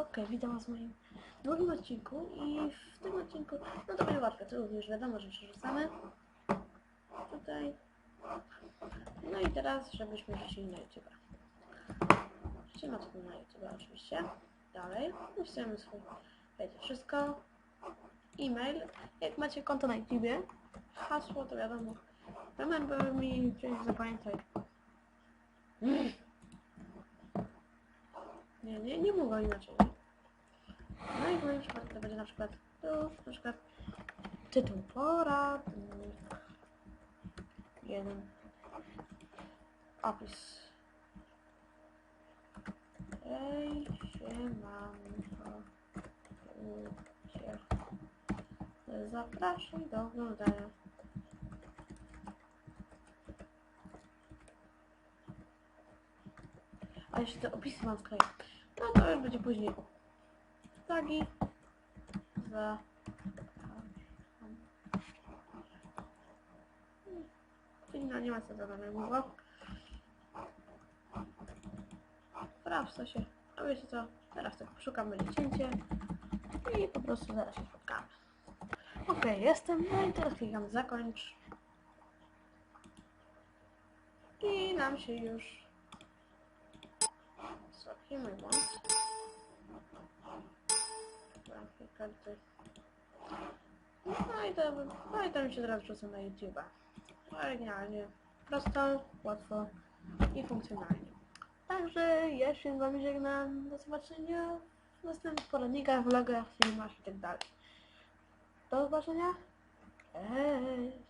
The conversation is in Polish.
Okej, witam was w moim drugim odcinku i w tym odcinku, no to będzie łatwe, to już wiadomo, że przerzucamy. Tutaj. No i teraz, żebyśmy wrzucili na YouTube. Wrzucimy to na YouTube oczywiście. Dalej, wpisujemy swój, wiecie, wszystko. E-mail, jak macie konto na YouTubie, hasło to wiadomo. Remember me, czyli zapamiętaj. Nie, nie, nie mówię inaczej. No i w moim przypadku to będzie na przykład tu, na przykład tytuł poradnik. Jeden. Opis. Ej, siemanko. Ludzie. Zapraszam do oglądania. A jeszcze te opisy mam skleję. No to już będzie później. Tagi. Za. Czyli no nie ma co nami było. Sprawdź co się. A wiecie co? Teraz szukamy cięcie. I po prostu zaraz się spotkamy. Okej, jestem. No i teraz klikam zakończ. I nam się już Mój błąd. Karty. No i to, no i to mi się teraz wrzuca na YouTube'a. Oryginalnie, prosto, łatwo i funkcjonalnie. Także ja się z wami żegnam. Do zobaczenia w następnych poradnikach, vlogach, filmach i tak. Do zobaczenia. Cześć.